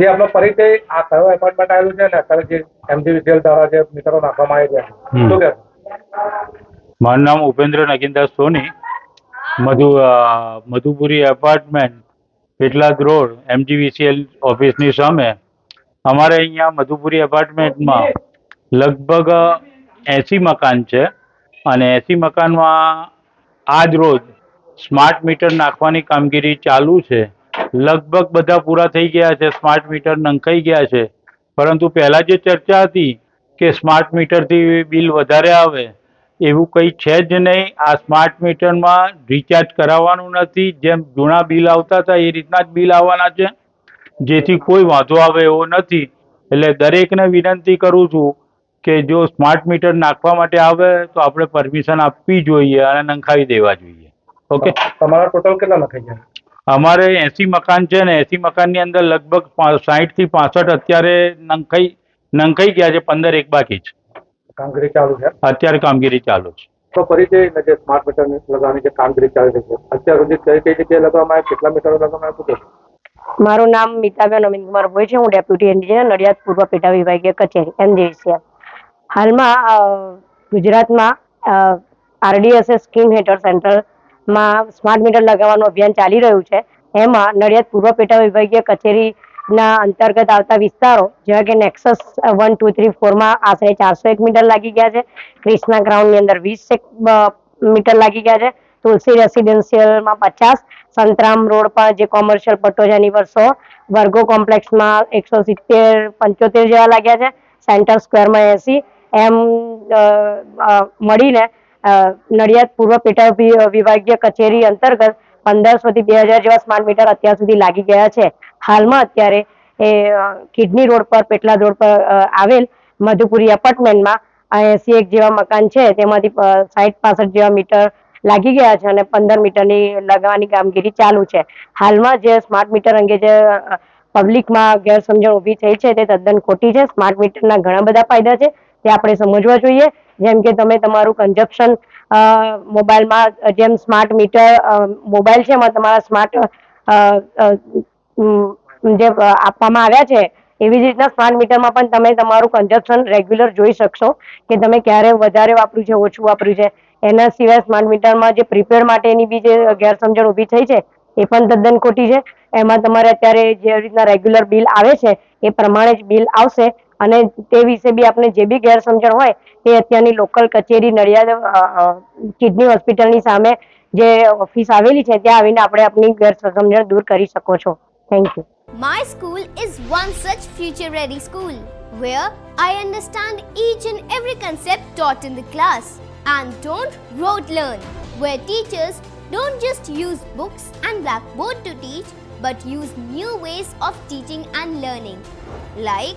જે આપણો પરિચય આ કયો એપોઇન્ટમેન્ટ આવેલું છે ને અત્યારે જે એમજીવીસીએલ દ્વારા જે મિત્રો નાખવામાં આવે છે. શું કે? મારું નામ Upendra Nagindas Soni. Madhu Madhupuri apartment Petlad road M G V C L ઓફિસની સામે. અમારે અહીંયા મધુપુરી એપાર્ટમેન્ટમાં લગભગ એંસી મકાન છે અને એંસી મકાનમાં આજ રોજ સ્માર્ટ મીટર નાખવાની કામગીરી ચાલુ છે. લગભગ બધા પૂરા થઈ ગયા છે સ્માર્ટ મીટર નંખાઈ ગયા છે. પરંતુ પહેલાં જે ચર્ચા હતી કે સ્માર્ટ મીટરથી બિલ વધારે આવે, એવું કંઈ છે જ નહીં. આ સ્માર્ટ મીટરમાં રિચાર્જ કરાવવાનું નથી. જેમ જૂના બિલ આવતા હતા, એ રીતના જ બિલ આવવાના છે. જેથી કોઈ વાંધો આવે એવો નથી. એટલે દરેકને વિનંતી કરું છું કે જો સ્માર્ટ મીટર નાખવા માટે આવે, તો આપણે પરમિશન આપવી જોઈએ અને નંખાવી દેવા જોઈએ. ઓકે તમારા ટોટલ કેટલા લખાઈ ગયા? અમારે એસી મકાન છે ને એસી મકાનની અંદર લગભગ સાઠથી પાસઠ અત્યારે નંખાઈ નંખાઈ ગયા છે પંદર એક બાકી છે. કામગીરી ચાલુ છે? અત્યારે કામગીરી ચાલુ છે. તો પરિચય જે સ્માર્ટ મીટર લગાવવાની જે કામગીરી ચાલી રહી છે અત્યાર સુધી કઈ કઈ જગ્યાએ લગાવવામાં આવે કેટલા મીટરો લગાવવામાં આવે શું મારું નામ મિતાબેન અમિતકુમાર ભોઈ છે હું ડેપ્યુટી એન્જિનિયર નડિયાદ પૂર્વ પેટા વિભાગીય કચેરી એમજીવીસીએલ હાલમાં ગુજરાતમાં આરડીએસએસ સ્કીમ હેઠળ સેન્ટ્રલમાં સ્માર્ટ મીટર લગાવવાનું અભિયાન ચાલી રહ્યું છે. એમાં નડિયાદ પૂર્વ પેટા વિભાગીય કચેરીના અંતર્ગત આવતા વિસ્તારો, જેવા કે નેક્સસ વન ટુ થ્રી ફોરમાં આશરે ચારસો એક મીટર લાગી ગયા છે. ક્રિષ્ના ગ્રાઉન્ડની અંદર વીસ એક મીટર લાગી ગયા છે. તુલસી રેસિડેન્શિયલમાં પચાસ, સંતરામ રોડ પર જે કોમર્શિયલ પટ્ટો છે એની પર સો, વર્ગો કોમ્પ્લેક્સમાં એકસો સિત્તેર, પંચોતેર જેવા લાગ્યા છે. સેન્ટર સ્ક્વેરમાં એસી, એમ મળીને નડિયાદ પૂર્વ પેટા વિભાગીય કચેરી અંતર્ગત પંદરસો થી બે હજાર જેવા સ્માર્ટ મીટર અત્યાર સુધી લાગી ગયા છે. હાલમાં અત્યારે એ કિડની રોડ પર પેટલાદ રોડ પર આવેલ મધુપુરી એપાર્ટમેન્ટમાં એસી એક જેવા મકાન છે. તેમાંથી સાઠ પાસઠ જેવા મીટર લાગી ગયા છે અને પંદર મીટરની લગાવવાની કામગીરી ચાલુ છે. હાલમાં જે સ્માર્ટ મીટર અંગે જે પબ્લિકમાં ગેરસમજણ ઊભી થઈ છે તે તદ્દન ખોટી છે. સ્માર્ટ મીટરના ઘણા બધા ફાયદા છે. તે આપણે સમજવા જોઈએ. જેમ કે તમે તમારું કન્ઝપ્શન મોબાઈલમાં, જેમ સ્માર્ટ મીટર મોબાઈલ છે, એમાં તમારા સ્માર્ટ જે આપવામાં આવ્યા છે, એવી જ રીતના સ્માર્ટ મીટરમાં પણ તમે તમારું કન્ઝપ્શન રેગ્યુલર જોઈ શકશો કે તમે ક્યારે વધારે વાપર્યું છે, ઓછું વાપર્યું છે. એના સિવાય સ્માર્ટ મીટરમાં જે પ્રીપેડ માટેની બી જે ગેરસમજણ ઊભી થઈ છે, એ પણ તદ્દન ખોટી છે. એમાં તમારે અત્યારે જે રીતના રેગ્યુલર બિલ આવે છે, એ પ્રમાણે જ બિલ આવશે. અને તે વિશે બી આપણે જે બી ગેરસમજણ હોય તે અત્યારની લોકલ કચેરી નડિયાદ કિડની હોસ્પિટલની સામે જે ઓફિસ આવેલી છે ત્યાં આવીને આપણે આપણી ગેરસમજણ દૂર કરી શકો છો thank you My school is one such future ready school where I understand each and every concept taught in the class and don't rote learn, where teachers don't just use books and blackboard to teach but use new ways of teaching and learning like